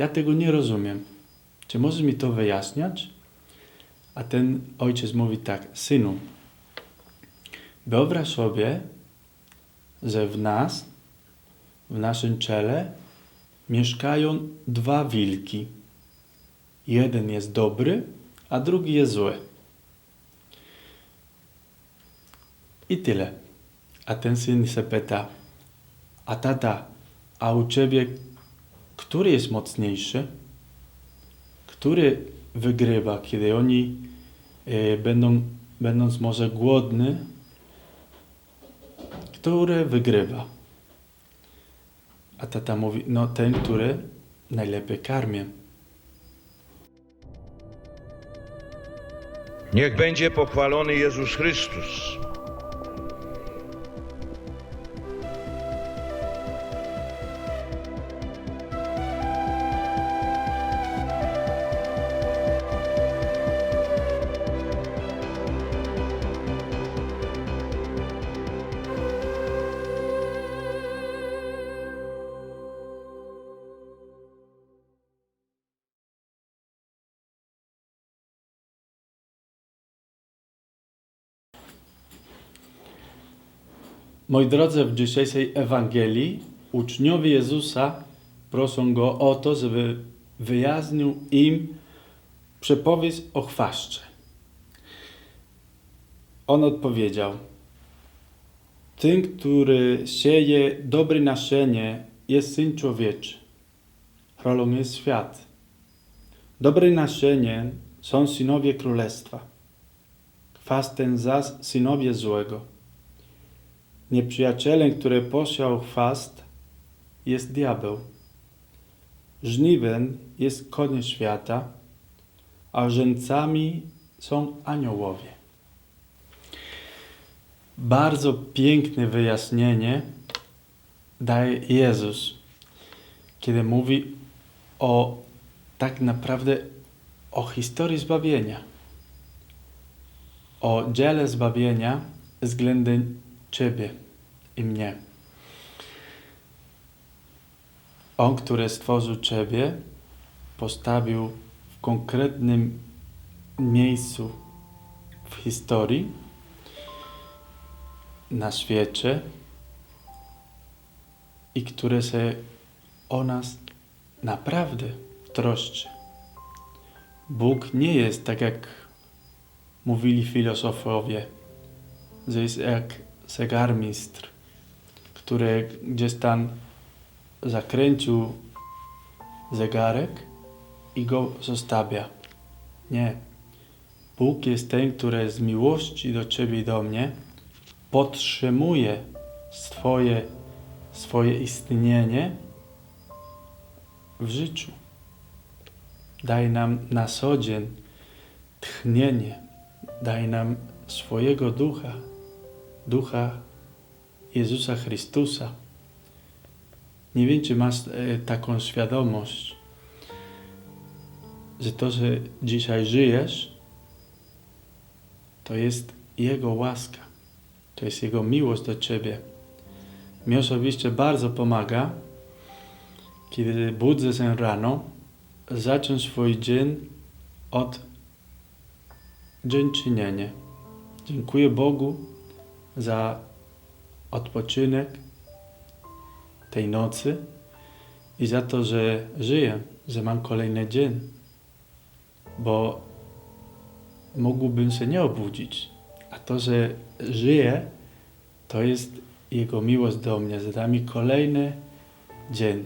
Ja tego nie rozumiem. Czy możesz mi to wyjaśniać? A ten ojciec mówi tak, synu, wyobraź sobie, że w nas, w naszym ciele mieszkają dwa wilki. Jeden jest dobry, a drugi jest zły. I tyle. A ten syn się pyta, a tata, a u ciebie który jest mocniejszy? Który wygrywa, kiedy oni e, będą, będąc może głodny, który wygrywa? A tata mówi, no ten, który najlepiej karmię. Niech będzie pochwalony Jezus Chrystus. Moi drodzy, w dzisiejszej Ewangelii uczniowie Jezusa proszą Go o to, żeby wyjaśnił im przepowiedź o chwaszcze. On odpowiedział, ten, który sieje dobre nasienie, jest Syn Człowieczy. Rolą jest świat. Dobre nasienie są synowie Królestwa. Chwast ten zaś synowie złego. Nieprzyjacielem, który posiał chwast, jest diabeł. Żniwem jest koniec świata, a rzęcami są aniołowie. Bardzo piękne wyjaśnienie daje Jezus, kiedy mówi o tak naprawdę o historii zbawienia, o dziele zbawienia względem Ciebie i mnie. On, który stworzył Ciebie, postawił w konkretnym miejscu w historii, na świecie i które się o nas naprawdę troszczy. Bóg nie jest tak, jak mówili filozofowie, że jest jak zegarmistrz, który gdzieś tam zakręcił zegarek i go zostawia. Nie. Bóg jest ten, który z miłości do Ciebie i do mnie podtrzymuje swoje, swoje istnienie w życiu. Daje nam na co dzień tchnienie, daje nam swojego ducha, ducha Jezusa Chrystusa. Nie wiem, czy masz e, taką świadomość, że to, że dzisiaj żyjesz, to jest Jego łaska, to jest Jego miłość do Ciebie. Mi osobiście bardzo pomaga, kiedy budzę się rano, zacząć swój dzień od dziękczynienia. Dziękuję Bogu za odpoczynek tej nocy i za to, że żyję, że mam kolejny dzień, bo mógłbym się nie obudzić, a to, że żyję, to jest Jego miłość do mnie, że da mi kolejny dzień.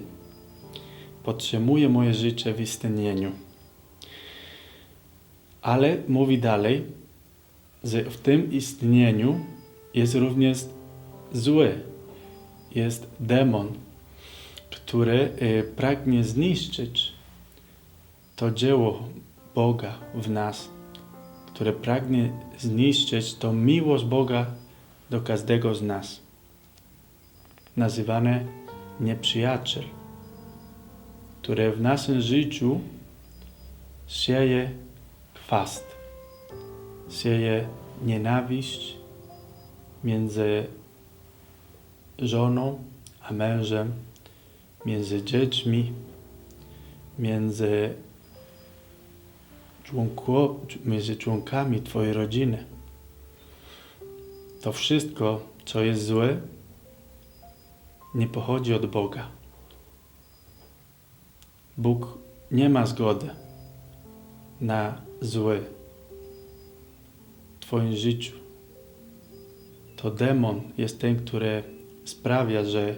Podtrzymuje moje życie w istnieniu. Ale mówi dalej, że w tym istnieniu jest również zły, jest demon, który y, pragnie zniszczyć to dzieło Boga w nas, które pragnie zniszczyć tą miłość Boga do każdego z nas. Nazywane nieprzyjaciel, które w naszym życiu sieje chwast, sieje nienawiść między żoną a mężem, między dziećmi, między, członko, między członkami Twojej rodziny. To wszystko, co jest złe, nie pochodzi od Boga. Bóg nie ma zgody na złe w Twoim życiu. To demon jest ten, który sprawia, że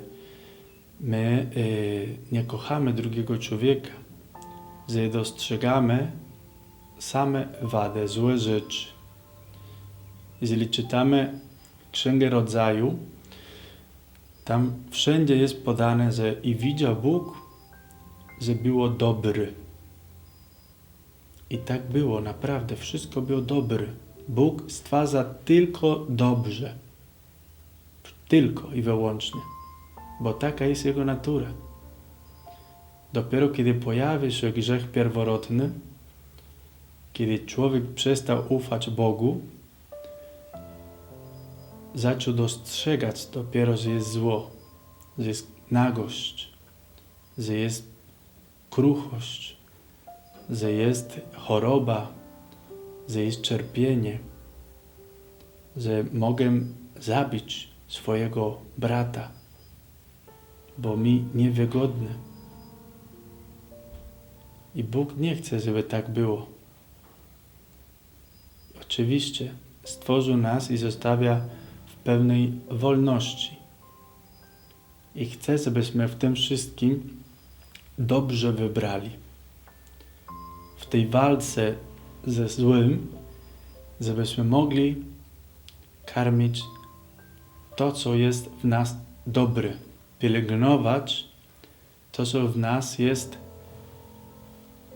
my y, nie kochamy drugiego człowieka, że dostrzegamy same wady, złe rzeczy. Jeżeli czytamy Księgę Rodzaju, tam wszędzie jest podane, że i widział Bóg, że było dobry. I tak było, naprawdę, wszystko było dobre. Bóg stwarza tylko dobrze. Tylko i wyłącznie. Bo taka jest Jego natura. Dopiero kiedy pojawił się grzech pierworodny, kiedy człowiek przestał ufać Bogu, zaczął dostrzegać dopiero, że jest zło, że jest nagość, że jest kruchość, że jest choroba, że jest cierpienie, że mogę zabić swojego brata, bo mi niewygodne. I Bóg nie chce, żeby tak było. Oczywiście stworzył nas i zostawia w pewnej wolności. I chce, żebyśmy w tym wszystkim dobrze wybrali. W tej walce ze złym, żebyśmy mogli karmić to, co jest w nas dobre, pielęgnować to, co w nas jest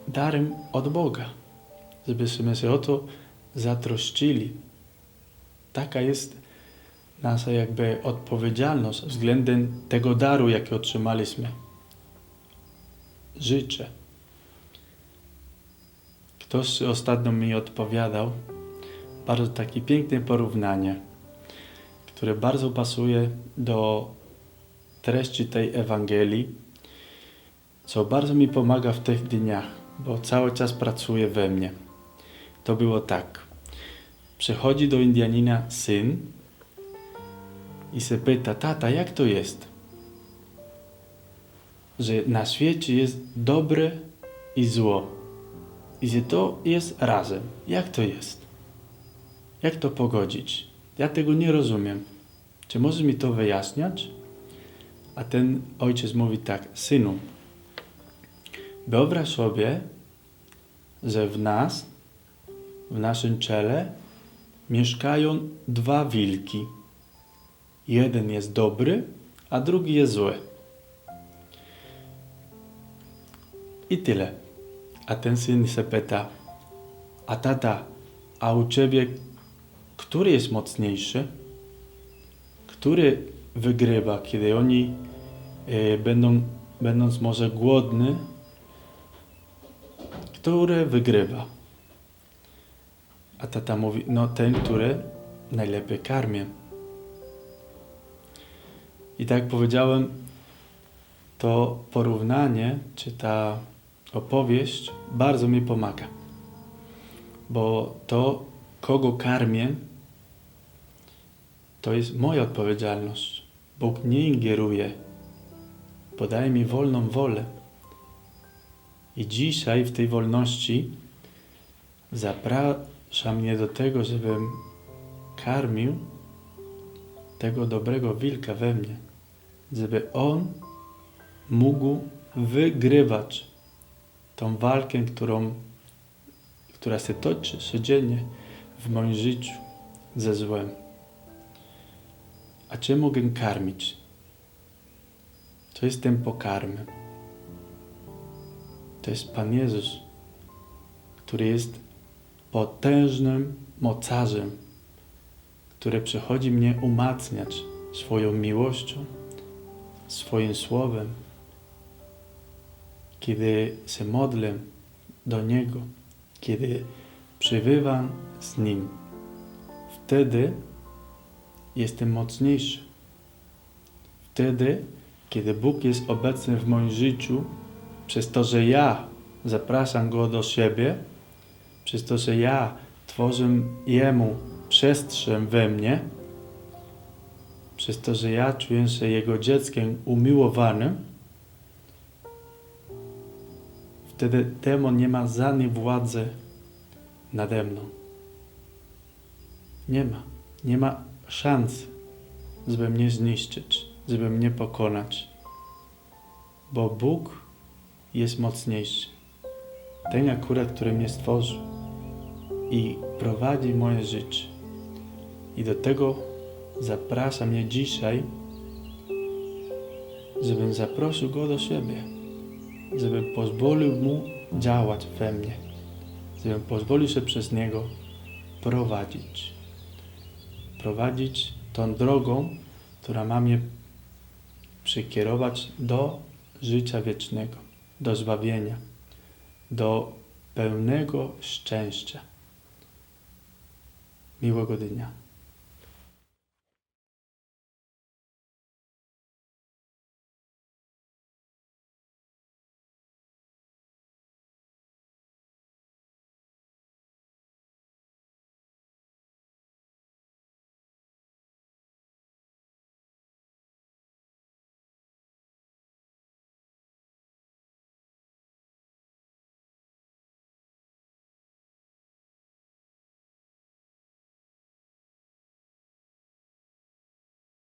darem od Boga, żebyśmy się o to zatroszczyli. Taka jest nasza jakby odpowiedzialność względem tego daru, jaki otrzymaliśmy. Życzę. Ktoś ostatnio mi odpowiadał bardzo takie piękne porównanie, które bardzo pasuje do treści tej Ewangelii, co bardzo mi pomaga w tych dniach, bo cały czas pracuje we mnie. To było tak. Przychodzi do Indianina syn i się pyta, tata, jak to jest? Że na świecie jest dobre i zło. I że to jest razem. Jak to jest? Jak to pogodzić? Ja tego nie rozumiem. Czy możesz mi to wyjaśniać? A ten ojciec mówi tak, synu, wyobraź sobie, że w nas, w naszym ciele mieszkają dwa wilki. Jeden jest dobry, a drugi jest zły. I tyle. A ten syn się pyta, a tata, a u ciebie który jest mocniejszy? Który wygrywa, kiedy oni e, będą, będąc może głodny, który wygrywa? A tata mówi, no ten, który najlepiej karmię. I tak jak powiedziałem, to porównanie, czy ta opowieść bardzo mi pomaga. Bo to, kogo karmię, to jest moja odpowiedzialność. Bóg nie ingeruje, podaje mi wolną wolę. I dzisiaj w tej wolności zaprasza mnie do tego, żebym karmił tego dobrego wilka we mnie, żeby on mógł wygrywać tą walkę, którą, która się toczy codziennie w moim życiu ze złem. A czym mogę karmić? Co jest tym pokarmem? To jest Pan Jezus, który jest potężnym mocarzem, który przychodzi mnie umacniać swoją miłością, swoim słowem. Kiedy się modlę do Niego, kiedy przybywam z Nim, wtedy jestem mocniejszy. Wtedy, kiedy Bóg jest obecny w moim życiu, przez to, że ja zapraszam go do siebie, przez to, że ja tworzę jemu przestrzeń we mnie, przez to, że ja czuję się jego dzieckiem umiłowanym, wtedy demon nie ma żadnej władzy nade mną. Nie ma. Nie ma szans, żeby mnie zniszczyć, żeby mnie pokonać. Bo Bóg jest mocniejszy. Ten akurat, który mnie stworzył i prowadzi moje życie. I do tego zaprasza mnie dzisiaj, żebym zaprosił Go do siebie, żebym pozwolił Mu działać we mnie, żebym pozwolił się przez Niego prowadzić. Prowadzić tą drogą, która ma mnie przykierować do życia wiecznego, do zbawienia, do pełnego szczęścia. Miłego dnia.